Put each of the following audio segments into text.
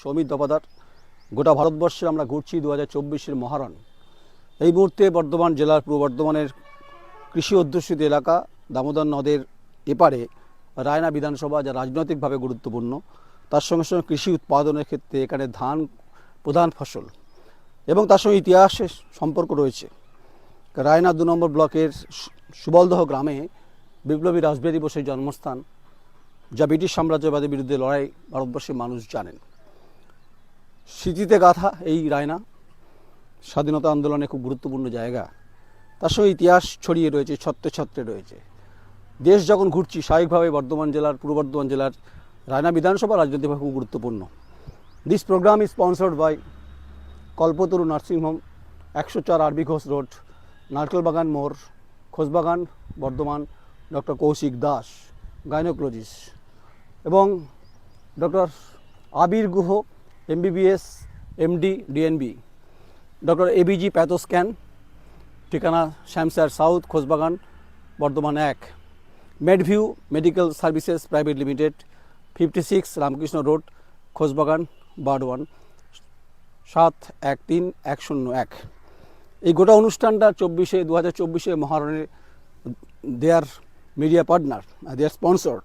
সৌমিত দফাদার, গোটা ভারতবর্ষে আমরা ঘুরছি দু হাজার চব্বিশের মহারণ। এই মুহূর্তে বর্ধমান জেলার পূর্ব বর্ধমানের কৃষি অধ্যুষিত এলাকা, দামোদর নদের এপারে রায়না বিধানসভা যা রাজনৈতিকভাবে গুরুত্বপূর্ণ, তার সঙ্গে সঙ্গে কৃষি উৎপাদনের ক্ষেত্রে এখানে ধান প্রধান ফসল এবং তার সঙ্গে ইতিহাসের সম্পর্ক রয়েছে। রায়না দু নম্বর ব্লকের সুবলদহ গ্রামে বিপ্লবী রাসবিহারী বোসের জন্মস্থান, যা ব্রিটিশ সাম্রাজ্যবাদের বিরুদ্ধে লড়াই ভারতবর্ষের মানুষ জানেন। স্মৃতিতে গাথা এই রায়না। স্বাধীনতা আন্দোলনে খুব গুরুত্বপূর্ণ জায়গা। তার সঙ্গে ইতিহাস ছড়িয়ে রয়েছে, ছত্রে ছত্রে রয়েছে। দেশ যখন ঘুরছি, স্বাভাবিকভাবে বর্ধমান জেলার, পূর্ব বর্ধমান জেলার রায়না বিধানসভা রাজনৈতিকভাবে খুব গুরুত্বপূর্ণ। This program is sponsored by Kalpataru nursing home, একশো চার R B Ghosh road Narkelbagan মোড় খোসবাগান বর্ধমান, ডক্টর কৌশিক দাস, গাইনোকোলজিস্ট এবং doctor Abir Guha MBBS MD DNB doctor ABG Pathoscan ঠিকানা শ্যামসার সাউথ খোসবাগান বর্ধমান এক। Medview medical services private limited fifty six Ramkrishna road Khosbagan Burdwan সাত এক তিন এক শূন্য এক। এই গোটা অনুষ্ঠানটা চব্বিশে দু হাজার চব্বিশে মহারণের their media partner their sponsor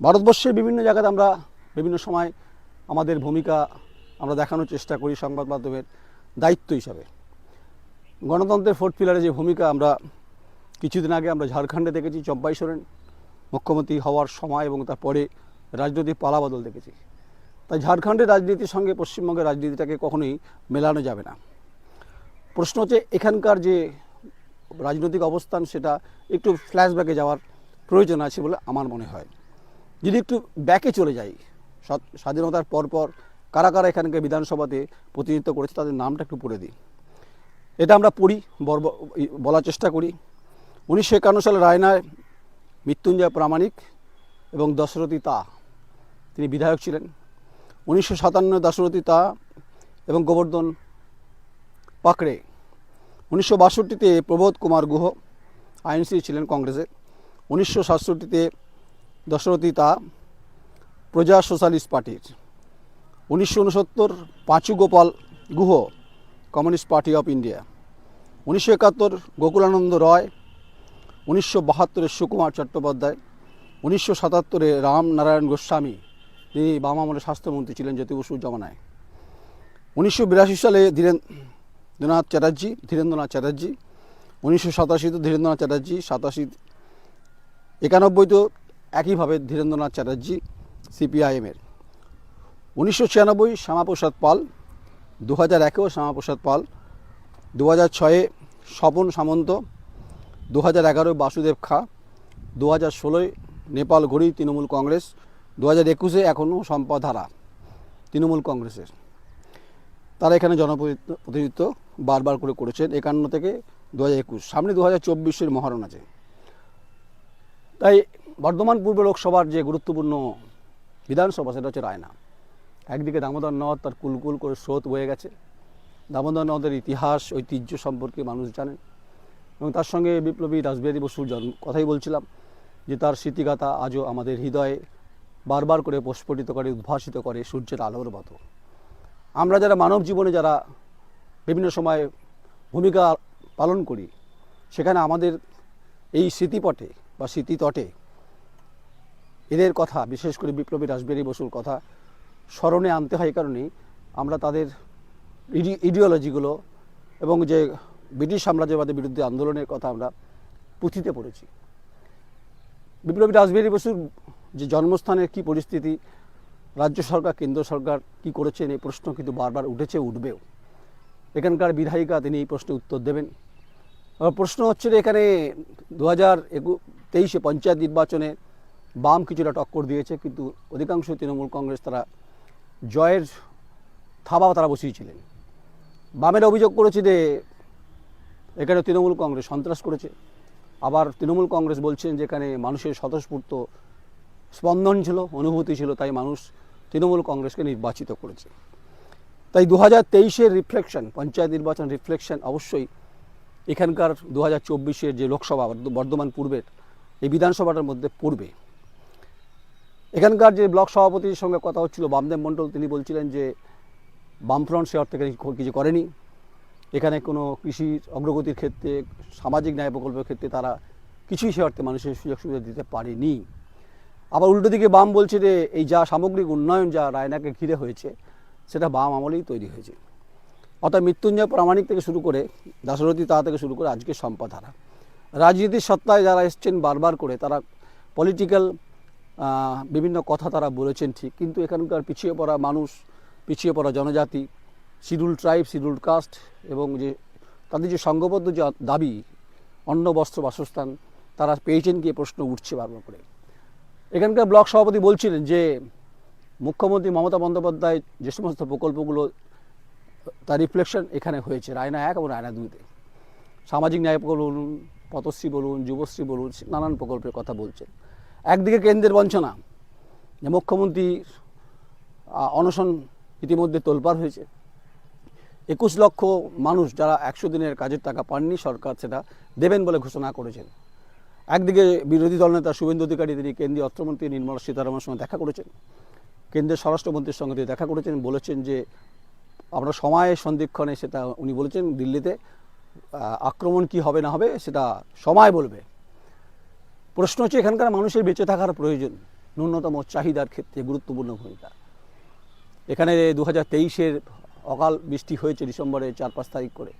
ভারতবর্ষের বিভিন্ন জায়গাতে আমরা বিভিন্ন সময় আমাদের ভূমিকা আমরা দেখানোর চেষ্টা করি সংবাদ মাধ্যমের দায়িত্ব হিসাবে। গণতন্ত্রের ফোর্থ পিলারে যে ভূমিকা আমরা কিছুদিন আগে আমরা ঝাড়খণ্ডে দেখেছি, চম্পাই সোরেন মুখ্যমন্ত্রী হওয়ার সময় এবং তারপরে রাজনৈতিক পালাবদল দেখেছি। তাই ঝাড়খণ্ডের রাজনীতির সঙ্গে পশ্চিমবঙ্গের রাজনীতিটাকে কখনোই মেলানো যাবে না। প্রশ্ন হচ্ছে, এখানকার যে রাজনৈতিক অবস্থান সেটা একটু ফ্ল্যাশব্যাকে যাওয়ার প্রয়োজন আছে বলে আমার মনে হয়। যদি একটু ব্যাকে চলে স্বাধ- স্বাধীনতার পরপর কারা কারা এখানকে বিধানসভাতে প্রতিনিধিত্ব করেছে তাদের নামটা একটু পড়ে দিই। এটা আমরা পড়ি, বর্ব বলার চেষ্টা করি। উনিশশো একান্ন সালে রায়নায় মৃত্যুঞ্জয় প্রামাণিক এবং দশরথী তা, তিনি বিধায়ক ছিলেন। উনিশশো সাতান্ন দশরথী তা এবং গোবর্ধন পাকড়ে। উনিশশো বাষট্টিতে প্রবোধ কুমার গুহ আইনসি ছিলেন কংগ্রেসে। উনিশশো সাতষট্টিতে দশরথী তা প্রজা সোশ্যালিস্ট পার্টির। উনিশশো উনসত্তর Panchu Gopal Guha, communist party of India. উনিশশো একাত্তর গোকুলানন্দ রয়। উনিশশো বাহাত্তরে সুকুমার চট্টোপাধ্যায়। উনিশশো সাতাত্তরে রামনারায়ণ গোস্বামী, তিনি বাম স্বাস্থ্যমন্ত্রী ছিলেন জ্যোতি বসুর জমানায়। উনিশশো বিরাশি সালে ধীরেন্দ্রনাথ চ্যাটার্জি ধীরেন্দ্রনাথ চ্যাটার্জি। উনিশশো সাতাশিতে ধীরেন্দ্রনাথ চ্যাটার্জি, সাতাশি একানব্বইতেও একইভাবে ধীরেন্দ্রনাথ চ্যাটার্জি। সিপিআইএমের। উনিশশো ছিয়ানব্বই শ্যামাপ্রসাদ পাল দু হাজার একেও শ্যামাপ্রসাদ পাল দু হাজার ছয়ে স্বপন সামন্ত দু হাজার এগারোয় বাসুদেব খা দু হাজার ষোলোয় নেপাল ঘড়ি তৃণমূল কংগ্রেস দু হাজার একুশে এখনও সম্পাধারা তৃণমূল কংগ্রেসের। তারা এখানে জনপ্রতিনিধিত্ব বারবার করে করেছেন একান্ন থেকে দু হাজার একুশ। সামনে দু হাজার চব্বিশের মহারণ আছে। তাই বর্ধমান পূর্ব লোকসভার যে গুরুত্বপূর্ণ বিধানসভা, সেটা হচ্ছে রায়না। একদিকে দামোদর নদ তার কুলকুল করে স্রোত বয়ে গেছে। দামোদর নদের ইতিহাস, ঐতিহ্য সম্পর্কে মানুষ জানেন। এবং তার সঙ্গে বিপ্লবী রাসবিহারী বসুর জন্ম, কথাই বলছিলাম যে তার স্মৃতিগাথা আজও আমাদের হৃদয়ে বারবার করে প্রস্ফুটিত করে, উদ্ভাসিত করে সূর্যের আলোর মতো। আমরা যারা মানব জীবনে যারা বিভিন্ন সময় ভূমিকা পালন করি, সেখানে আমাদের এই স্মৃতিপটে বা স্মৃতিতটে এদের কথা, বিশেষ করে বিপ্লবী রাসবিহারী বসুর কথা, স্মরণে আনতে হয় কারণেই আমরা তাদের ইডিওলজিগুলো এবং যে ব্রিটিশ সাম্রাজ্যবাদের বিরুদ্ধে আন্দোলনের কথা আমরা পুঁথিতে পড়েছি। বিপ্লবী রাসবিহারী বসুর যে জন্মস্থানের কি পরিস্থিতি, রাজ্য সরকার, কেন্দ্র সরকার কি করেছেন এই প্রশ্ন কিন্তু বারবার উঠেছে, উঠবেও। এখানকার বিধায়িকা তিনি এই প্রশ্নের উত্তর দেবেন। প্রশ্ন হচ্ছে এখানে দু হাজার তেইশে পঞ্চায়েত নির্বাচনে বাম কিছুটা টক্কর দিয়েছে, কিন্তু অধিকাংশ তৃণমূল কংগ্রেস তারা জয়ের থাবা তারা বসিয়েছিলেন। বামের অভিযোগ করেছে যে এখানে তৃণমূল কংগ্রেস সন্ত্রাস করেছে। আবার তৃণমূল কংগ্রেস বলছেন যে এখানে মানুষের স্বতঃস্ফূর্ত স্পন্দন ছিল, অনুভূতি ছিল, তাই মানুষ তৃণমূল কংগ্রেসকে নির্বাচিত করেছে। তাই দু হাজার তেইশের রিফ্লেকশন পঞ্চায়েত নির্বাচন রিফ্লেকশন অবশ্যই এখানকার দু হাজার চব্বিশের যে লোকসভা বর্ধমান পূর্বের, এই বিধানসভাটার মধ্যে পড়বে। এখানকার যে ব্লক সভাপতির সঙ্গে কথা হচ্ছিল, বামদেব মণ্ডল, তিনি বলছিলেন যে বামফ্রন্ট সে অর্থে কিছু করেনি। এখানে কোনো কৃষির অগ্রগতির ক্ষেত্রে, সামাজিক ন্যায় প্রকল্পের ক্ষেত্রে তারা কিছুই সে অর্থে মানুষের সুযোগ সুবিধা দিতে পারেনি। আবার উল্টো দিকে বাম বলছে যে, এই যা সামগ্রিক উন্নয়ন যা রায়নাকে ঘিরে হয়েছে, সেটা বাম আমলেই তৈরি হয়েছে। অর্থাৎ মৃত্যুঞ্জয় প্রামাণিক থেকে শুরু করে, দাশরথী তা থেকে শুরু করে আজকে সম্পাধারা। রাজনীতির সত্তায় যারা এসছেন বারবার করে, তারা পলিটিক্যাল বিভিন্ন কথা তারা বলেছেন ঠিক, কিন্তু এখানকার পিছিয়ে পড়া মানুষ, পিছিয়ে পড়া জনজাতি, শিডিউল ট্রাইব, শিডিউল কাস্ট এবং যে তাদের যে সংঘবদ্ধ যে দাবি, অন্ন, বস্ত্র, বাসস্থান, তারা পেয়েছেন কি প্রশ্ন উঠছে বারবার করে। এখানকার ব্লক সভাপতি বলছিলেন যে মুখ্যমন্ত্রী মমতা বন্দ্যোপাধ্যায় যে সমস্ত প্রকল্পগুলো, তার রিফ্লেকশন এখানে হয়েছে, রায়না এক এবং রায়না দুইতে। সামাজিক ন্যায় বলুন পথশ্রী বলুন, যুবশ্রী বলুন, নানান প্রকল্পের কথা বলছেন। একদিকে কেন্দ্রের বঞ্চনা যে মুখ্যমন্ত্রী আহ, অনশন ইতিমধ্যে তোলপাড় হয়েছে। একুশ লক্ষ মানুষ যারা একশো দিনের কাজের টাকা পাননি সরকার সেটা দেবেন বলে ঘোষণা করেছেন। একদিকে বিরোধী দলনেতা শুভেন্দু অধিকারী তিনি কেন্দ্রীয় অর্থমন্ত্রী নির্মলা সীতারামনের সঙ্গে দেখা করেছেন। কেন্দ্রের স্বরাষ্ট্রমন্ত্রীর সঙ্গে তিনি দেখা করেছেন বলেছেন যে আমরা সময়ের সন্ধিক্ষণে সেটা উনি বলেছেন দিল্লিতে আক্রমণ কি হবে না হবে সেটা সময় বলবে। প্রশ্ন হচ্ছে এখানকার মানুষের বেঁচে থাকার প্রয়োজন, ন্যূনতম চাহিদার ক্ষেত্রে গুরুত্বপূর্ণ ভূমিকা। এখানে দু হাজার তেইশের অকাল বৃষ্টি হয়েছে ডিসেম্বরে চার পাঁচ তারিখ করে।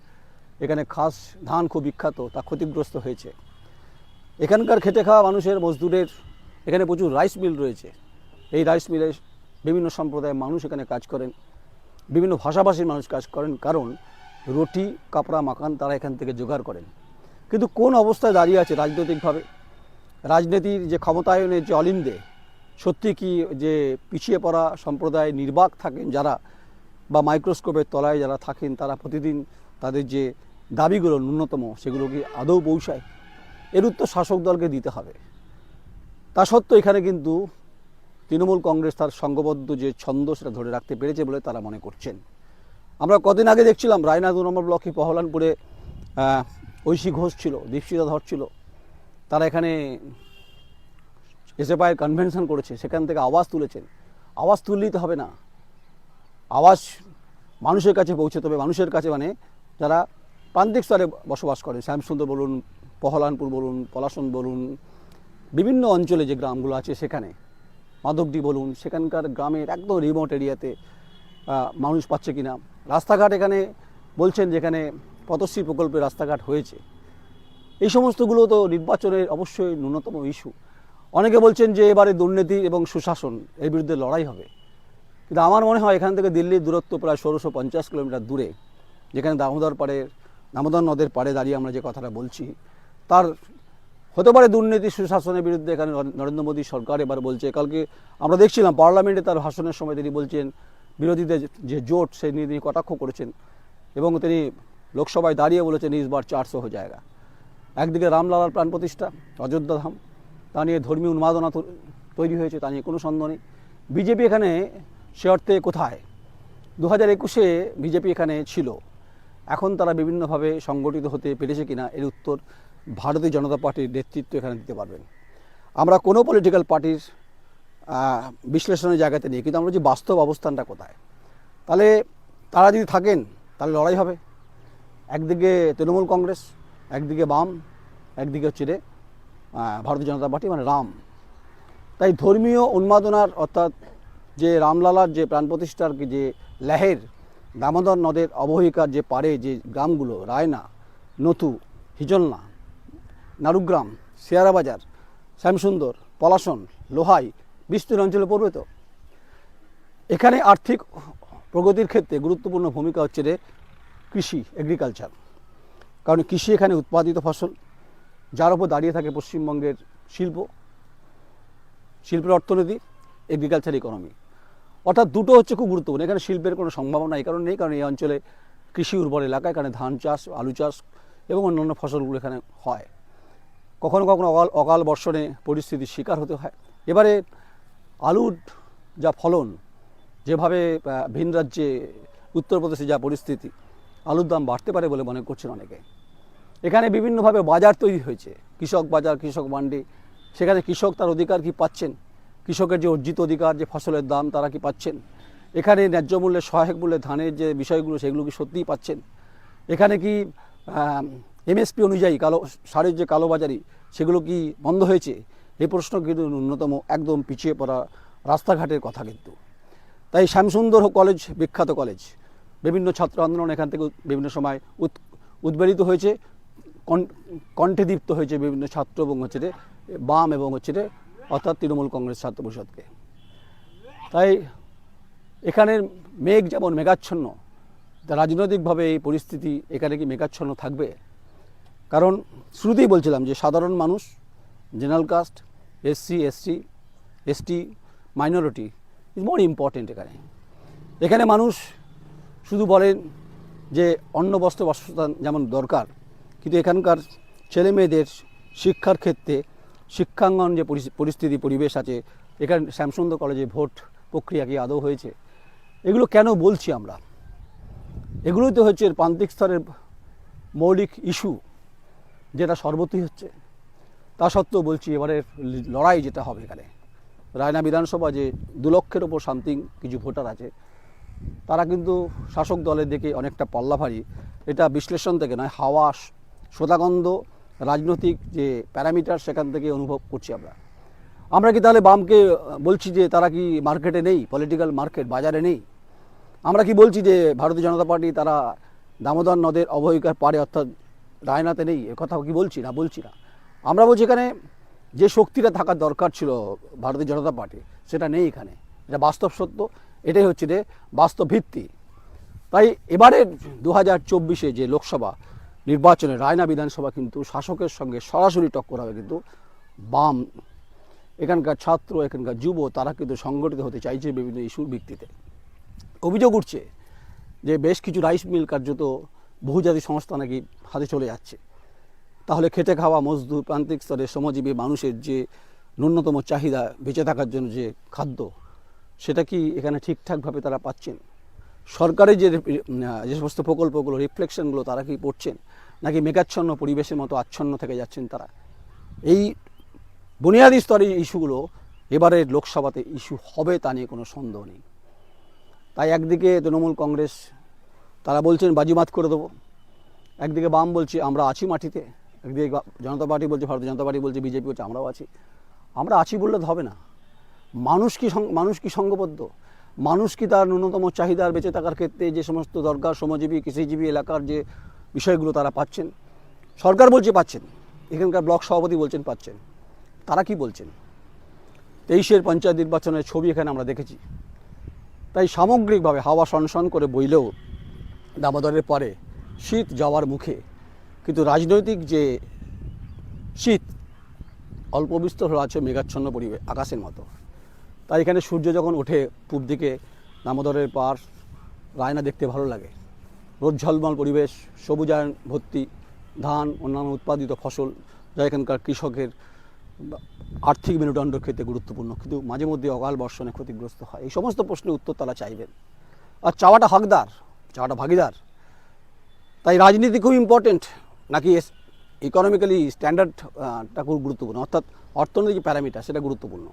এখানে খাস ধান খুব বিখ্যাত, তা ক্ষতিগ্রস্ত হয়েছে। এখানকার খেটে খাওয়া মানুষের, মজদুরের, এখানে প্রচুর রাইস মিল রয়েছে। এই রাইস মিলে বিভিন্ন সম্প্রদায়ের মানুষ এখানে কাজ করেন। বিভিন্ন ভাষাভাষীর মানুষ কাজ করেন, কারণ রুটি, কাপড়া মাকান তারা এখান থেকে জোগাড় করেন। কিন্তু কোন অবস্থায় দাঁড়িয়ে আছে রাজনৈতিকভাবে? রাজনীতির যে ক্ষমতায়নের যে অলিন্দে, সত্যি কি যে পিছিয়ে পড়া সম্প্রদায় নির্বাক থাকেন যারা বা মাইক্রোস্কোপের তলায় যারা থাকেন, তারা প্রতিদিন তাদের যে দাবিগুলো ন্যূনতম, সেগুলো কি আদৌ পৌঁছায়? এর উত্তর শাসক দলকে দিতে হবে। তা সত্ত্বেও এখানে কিন্তু তৃণমূল কংগ্রেস তার সংঘবদ্ধ যে ছন্দ সেটা ধরে রাখতে পেরেছে বলে তারা মনে করছেন। আমরা কদিন আগে দেখছিলাম রায়না দু নম্বর ব্লকে পহলানপুরে ঐশী ঘোষ ছিল দীপশিতা ধর ছিল। তারা এখানে এসএফআইয়ের কনভেনশন করেছে, সেখান থেকে আওয়াজ তুলেছেন। আওয়াজ তুললেই তো হবে না। আওয়াজ মানুষের কাছে পৌঁছতে হবে, মানুষের কাছে মানে যারা প্রান্তিক স্তরে বসবাস করে, শ্যামসুন্দর বলুন, পহলানপুর বলুন, পলাশন বলুন, বিভিন্ন অঞ্চলে যে গ্রামগুলো আছে সেখানে মাধবডি বলুন, সেখানকার গ্রামের একদম রিমোট এরিয়াতে মানুষ পাচ্ছে কিনা। রাস্তাঘাট এখানে বলছেন যেখানে পথশ্রী প্রকল্পে রাস্তাঘাট হয়েছে। এই সমস্তগুলো তো নির্বাচনের অবশ্যই ন্যূনতম ইস্যু অনেকে বলছেন যে এবারে দুর্নীতি এবং সুশাসন, এর বিরুদ্ধে লড়াই হবে। কিন্তু আমার মনে হয় এখান থেকে দিল্লির দূরত্ব প্রায় ষোলোশো পঞ্চাশ কিলোমিটার দূরে, যেখানে দামোদর পাড়ের, দামোদর নদের পাড়ে দাঁড়িয়ে আমরা যে কথাটা বলছি, তার হতে পারে দুর্নীতি, সুশাসনের বিরুদ্ধে এখানে নরেন্দ্র মোদী সরকার এবার বলছে, কালকে আমরা দেখছিলাম পার্লামেন্টে তার ভাষণের সময় তিনি বলছেন, বিরোধীদের যে জোট, সেই নিয়ে তিনি কটাক্ষ করেছেন এবং তিনি লোকসভায় দাঁড়িয়ে বলেছেন ইসবার চারশো হয়ে জায়গা একদিকে রামলালার প্রাণ প্রতিষ্ঠা, অযোধ্যা ধাম, তা নিয়ে ধর্মীয় উন্মাদনা তৈরি হয়েছে, তা নিয়ে কোনো সন্দেহ নেই। বিজেপি এখানে সে অর্থে কোথায়? দু হাজার একুশে বিজেপি এখানে ছিল। এখন তারা বিভিন্নভাবে সংগঠিত হতে পেরেছে কিনা এর উত্তর ভারতীয় জনতা পার্টির নেতৃত্ব এখানে দিতে পারবেন। আমরা কোনো পলিটিক্যাল পার্টির বিশ্লেষণের জায়গাতে নেই, কিন্তু আমরা যে বাস্তব অবস্থানটা কোথায়? তাহলে তারা যদি থাকেন, তাহলে লড়াই হবে। একদিকে তৃণমূল কংগ্রেস একদিকে বাম, একদিকে হচ্ছে রে ভারতীয় জনতা পার্টি মানে রাম। তাই ধর্মীয় উন্মাদনার অর্থাৎ যে রামলালার যে প্রাণ প্রতিষ্ঠার যে লেহের, দামোদর নদের অবহিকার যে পারে যে গ্রামগুলো, রায়না নথু হিজলনা, নারুগ্রাম, শেয়ারাবাজার, শ্যামসুন্দর, পলাশন, লোহাই, বিস্তীর্ণ অঞ্চলে পড়বে তো এখানে আর্থিক প্রগতির ক্ষেত্রে গুরুত্বপূর্ণ ভূমিকা হচ্ছে রে কৃষি এগ্রিকালচার কারণ কৃষি এখানে উৎপাদিত ফসল, যার উপর দাঁড়িয়ে থাকে পশ্চিমবঙ্গের শিল্প, শিল্পের অর্থনীতি এগ্রিকালচার ইকোনমি অর্থাৎ দুটো হচ্ছে খুব গুরুত্বপূর্ণ। এখানে শিল্পের কোনো সম্ভাবনা এই কারণে নেই, কারণ এই অঞ্চলে কৃষি উর্বর এলাকা, এখানে ধান চাষ, আলু চাষ এবং অন্যান্য ফসলগুলো এখানে হয়। কখনো কখনো অকাল অকাল বর্ষণে পরিস্থিতির শিকার হতে হয়। এবারে আলুর যা ফলন, যেভাবে ভিন রাজ্যে, উত্তরপ্রদেশে যা পরিস্থিতি আলুর দাম বাড়তে পারে বলে মনে করছেন অনেকে। এখানে বিভিন্নভাবে বাজার তৈরি হয়েছে। কৃষক বাজার, কৃষক মান্ডি, সেখানে কৃষক তার অধিকার কি পাচ্ছেন? কৃষকের যে অর্জিত অধিকার, যে ফসলের দাম তারা কি পাচ্ছেন? এখানে ন্যায্য মূল্যে, সহায়ক মূল্যে ধানের যে বিষয়গুলো, সেগুলো কি সত্যিই পাচ্ছেন? এখানে কি এমএসপি অনুযায়ী কালো, সারের যে কালোবাজারি, সেগুলো কি বন্ধ হয়েছে? এই প্রশ্ন কিন্তু ন্যূনতম একদম পিছিয়ে পড়া রাস্তাঘাটের কথা কিন্তু। তাই শ্যামসুন্দর কলেজ, বিখ্যাত কলেজ বিভিন্ন ছাত্র আন্দোলন এখান থেকে বিভিন্ন সময় উদ্বেলিত হয়েছে কণ্ঠে দীপ্ত হয়েছে বিভিন্ন ছাত্র এবং হচ্ছে বাম এবং হচ্ছে অর্থাৎ তৃণমূল কংগ্রেস ছাত্র পরিষদকে। তাই এখানের মেঘ যেমন মেঘাচ্ছন্ন রাজনৈতিকভাবে এই পরিস্থিতি এখানে কি মেঘাচ্ছন্ন থাকবে? কারণ শুরুতেই বলছিলাম যে সাধারণ মানুষ, general caste SC SC ST minority is more important এখানে। এখানে মানুষ শুধু বলেন যে অন্ন, বস্ত্র, বাসস্থান যেমন দরকার, কিন্তু এখানকার ছেলে মেয়েদের শিক্ষার ক্ষেত্রে শিক্ষাঙ্গন যে পরিস্থিতি, পরিবেশ আছে, এখানে শ্যামসুন্দর কলেজে ভোট প্রক্রিয়া কি আদৌ হয়েছে? এগুলো কেন বলছি আমরা? এগুলোই তো হচ্ছে প্রান্তিক স্তরের মৌলিক ইস্যু, যেটা সর্বত্রই হচ্ছে। তা সত্ত্বেও বলছি এবারের লড়াই যেটা হবে এখানে। রায়না বিধানসভা যে দু লক্ষের ওপর সামথিং কিছু ভোটার আছে তারা কিন্তু শাসক দলের দিকে অনেকটা পাল্লা ভারী এটা বিশ্লেষণ থেকে নয়, হাওয়া শোধাগন্ধ রাজনৈতিক যে প্যারামিটার সেখান থেকে অনুভব করছি আমরা। আমরা কি তাহলে বামকে বলছি যে তারা কি মার্কেটে নেই, পলিটিক্যাল মার্কেট বাজারে নেই? আমরা কি বলছি যে ভারতীয় জনতা পার্টি তারা দামোদর নদের অবহিকার পারে অর্থাৎ রায়নাতে নেই? কথা কি বলছি না? বলছি না। আমরা বলছি এখানে যে শক্তিটা থাকার দরকার ছিল ভারতীয় জনতা পার্টি, সেটা নেই এখানে। এটা বাস্তব সত্য। এটাই হচ্ছে যে বাস্তব ভিত্তি। তাই এবারে দু হাজার চব্বিশে যে লোকসভা নির্বাচনে রায়না বিধানসভা কিন্তু শাসকের সঙ্গে সরাসরি টক্কর হবে কিন্তু বাম। এখানকার ছাত্র, এখানকার যুব, তারা কিন্তু সংগঠিত হতে চাইছে বিভিন্ন ইস্যুর ভিত্তিতে। অভিযোগ উঠছে যে বেশ কিছু রাইস মিল কার্যত বহুজাতি সংস্থা নাকি হাতে চলে যাচ্ছে। তাহলে খেটে খাওয়া মজদুর, প্রান্তিক স্তরের শ্রমজীবী মানুষের যে ন্যূনতম চাহিদা বেঁচে থাকার জন্য যে খাদ্য সেটা কি এখানে ঠিকঠাকভাবে তারা পাচ্ছেন? সরকারের যে যে সমস্ত প্রকল্পগুলো রিফ্লেকশনগুলো তারা কি পড়ছেন? নাকি মেঘাচ্ছন্ন পরিবেশের মতো আচ্ছন্ন থেকে যাচ্ছেন তারা? এই বুনিয়াদী স্তরের ইস্যুগুলো এবারের লোকসভাতে ইস্যু হবে তা নিয়ে কোনো সন্দেহ নেই। তাই একদিকে তৃণমূল কংগ্রেস, তারা বলছেন বাজিমাত করে দেবো। একদিকে বাম বলছে আমরা আছি মাটিতে। একদিকে জনতা পার্টি বলছে, ভারতীয় জনতা পার্টি বলছে, বিজেপি বলছে আমরাও আছি। আমরা আছি বললে হবে না। মানুষ কি মানুষ কি সঙ্গবদ্ধ? মানুষ কি তার ন্যূনতম চাহিদার বেঁচে থাকার ক্ষেত্রে যে সমস্ত দরকার, শ্রমজীবী, কৃষিজীবী এলাকার যে বিষয়গুলো তারা পাচ্ছেন? সরকার বলছে পাচ্ছেন, এখানকার ব্লক সভাপতি বলছেন পাচ্ছেন। তারা কি বলছেন? তেইশের পঞ্চায়েত নির্বাচনের ছবি এখানে আমরা দেখেছি। তাই সামগ্রিকভাবে হাওয়া সনসন করে বইলেও দামোদরের পরে শীত যাওয়ার মুখে কিন্তু রাজনৈতিক যে শীত অল্প বিস্তর আছে মেঘাচ্ছন্ন পরিবেশ, আকাশের মতো। তাই এখানে সূর্য যখন ওঠে পূব দিকে, দামোদরের পার, রায়না দেখতে ভালো লাগে। রোদ ঝলমল, পরিবেশ, সবুজায়ন, ভর্তি, ধান, অন্যান্য উৎপাদিত ফসল যা এখানকার কৃষকের আর্থিক মেরুদণ্ড ক্ষেত্রে গুরুত্বপূর্ণ। কিন্তু মাঝে মধ্যে অকাল বর্ষণে ক্ষতিগ্রস্ত হয়। এই সমস্ত প্রশ্নের উত্তর তারা চাইবেন। আর চাওয়াটা হকদার, চাওয়াটা ভাগিদার। তাই রাজনীতি খুব ইম্পর্টেন্ট নাকি ইকোনমিক্যালি স্ট্যান্ডার্ডটা খুব গুরুত্বপূর্ণ। অর্থাৎ অর্থনৈতিক প্যারামিটার, সেটা গুরুত্বপূর্ণ।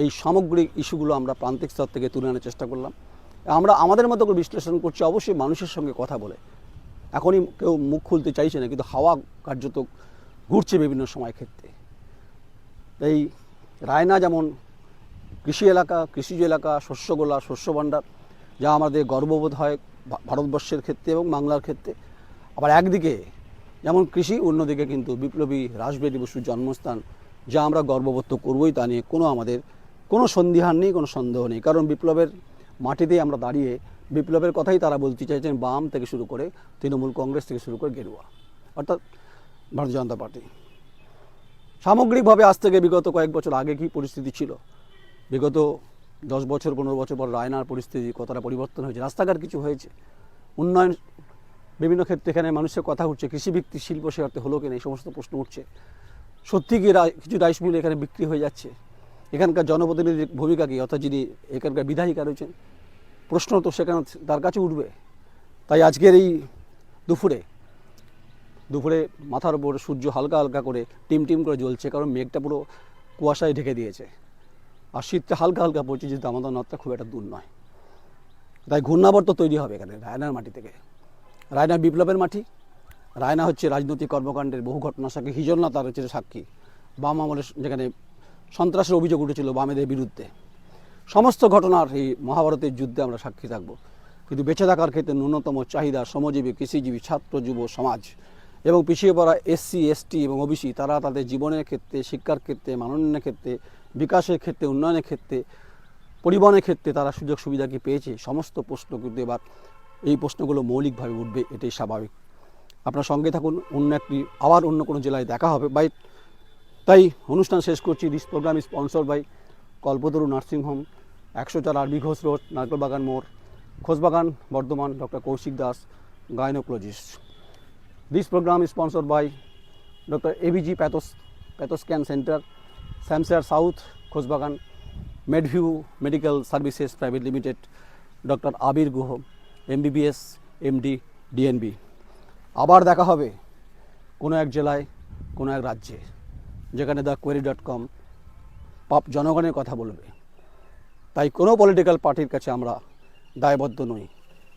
এই সামগ্রিক ইস্যুগুলো আমরা প্রান্তিক স্তর থেকে তুলে আনার চেষ্টা করলাম। আমরা আমাদের মতো করে বিশ্লেষণ করছি, অবশ্যই মানুষের সঙ্গে কথা বলে। এখনই কেউ মুখ খুলতে চাইছে না, কিন্তু হাওয়া কার্যত ঘুরছে বিভিন্ন সময় ক্ষেত্রে। এই রায়না যেমন কৃষি এলাকা, কৃষিজ এলাকা, শস্যগোলা শস্য ভাণ্ডার যা আমাদের গর্ববোধ হয় ভারতবর্ষের ক্ষেত্রে এবং বাংলার ক্ষেত্রে। আবার একদিকে যেমন কৃষি, অন্যদিকে কিন্তু বিপ্লবী রাসবেরি বসুর জন্মস্থান, যা আমরা গর্ববোধ করবোই তা নিয়ে। কোনো আমাদের কোনো সন্দিহান নেই, কোনো সন্দেহ নেই। কারণ বিপ্লবের মাটিতেই আমরা দাঁড়িয়ে বিপ্লবের কথাই তারা বলতে চাইছেন, বাম থেকে শুরু করে তৃণমূল কংগ্রেস থেকে শুরু করে গেরুয়া। অর্থাৎ ভারতীয় জনতা পার্টি। সামগ্রিকভাবে আজ থেকে বিগত কয়েক বছর আগে কি পরিস্থিতি ছিল? বিগত দশ বছর, পনেরো বছর পর রায়নার পরিস্থিতি কতটা পরিবর্তন হয়েছে? রাস্তাঘাট কিছু হয়েছে? উন্নয়ন বিভিন্ন ক্ষেত্রে এখানে মানুষের কথা উঠছে, কৃষিভিত্তিক শিল্প সে অর্থে হলো কিনা এই সমস্ত প্রশ্ন উঠছে। সত্যি কি কিছু রাইস মিল এখানে বিক্রি হয়ে যাচ্ছে? এখানকার জনপ্রতিনিধির ভূমিকা কি? অর্থাৎ যিনি এখানকার বিধায়িকা রয়েছেন, প্রশ্ন তো সেখানে তার কাছে উঠবে। তাই আজকের এই দুপুরে দুপুরে মাথার উপর সূর্য হালকা হালকা করে টিম টিম করে জ্বলছে, কারণ মেঘটা পুরো কুয়াশায় ঢেকে দিয়েছে। আর শীতটা হালকা হালকা পড়ছে যে দামোদর নদটা খুব একটা দূর নয়। তাই ঘূর্ণাবর্ত তৈরি হবে এখানে, রায়নার মাটি থেকে। রায়না বিপ্লবের মাটি, রায়না হচ্ছে রাজনৈতিক কর্মকাণ্ডের বহু ঘটনার সাক্ষী হিজলনা তার হচ্ছে সাক্ষী। বাম আমলের যেখানে সন্ত্রাসের অভিযোগ উঠেছিল বামেদের বিরুদ্ধে। সমস্ত ঘটনার এই মহাভারতের যুদ্ধে আমরা সাক্ষী থাকব। কিন্তু বেঁচে থাকার ক্ষেত্রে ন্যূনতম চাহিদা শ্রমজীবী, কৃষিজীবী, ছাত্র, যুব, সমাজ এবং পিছিয়ে পড়া এসসি এসটি এবং ওবিসি তারা তাদের জীবনের ক্ষেত্রে, শিক্ষার ক্ষেত্রে মানোন্নয়নের ক্ষেত্রে, বিকাশের ক্ষেত্রে, উন্নয়নের ক্ষেত্রে, পরিবহনের ক্ষেত্রে তারা সুযোগ সুবিধা কি পেয়েছে? সমস্ত প্রশ্ন কিন্তু এবার এই প্রশ্নগুলো মৌলিকভাবে উঠবে, এটাই স্বাভাবিক। আপনার সঙ্গে থাকুন, অন্য একটি, আবার অন্য কোনো জেলায় দেখা হবে। বাই তাই অনুষ্ঠান শেষ করছি। This program sponsor by Kalpataru nursing home একশো চার R B Ghosh road Narkelbagan মোড় Khosbagan Bardhaman, doctor Kaushik Das, gynaecologist. This program sponsor by doctor AVG pathos, Pathoscan centre Shyamsar south Khosbagan Medview medical services private limited, doctor Abir Guha, MBBS, MD, DNB. আবার দেখা হবে কোনো এক জেলায়, কোনো এক রাজ্যে। যেখানে দ্য কোয়েরি ডট কম পাপ জনগণের কথা বলবে। তাই কোনো পলিটিক্যাল পার্টির কাছে আমরা দায়বদ্ধ নই।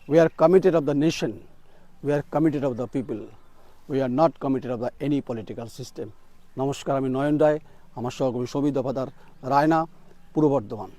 We are committed of the nation we are committed of the people we are not committed of the any political system নমস্কার, আমি নয়ন রায়, আমার সহকর্মী সৌমিত দফাদার, রায়না, পূর্ব বর্ধমান।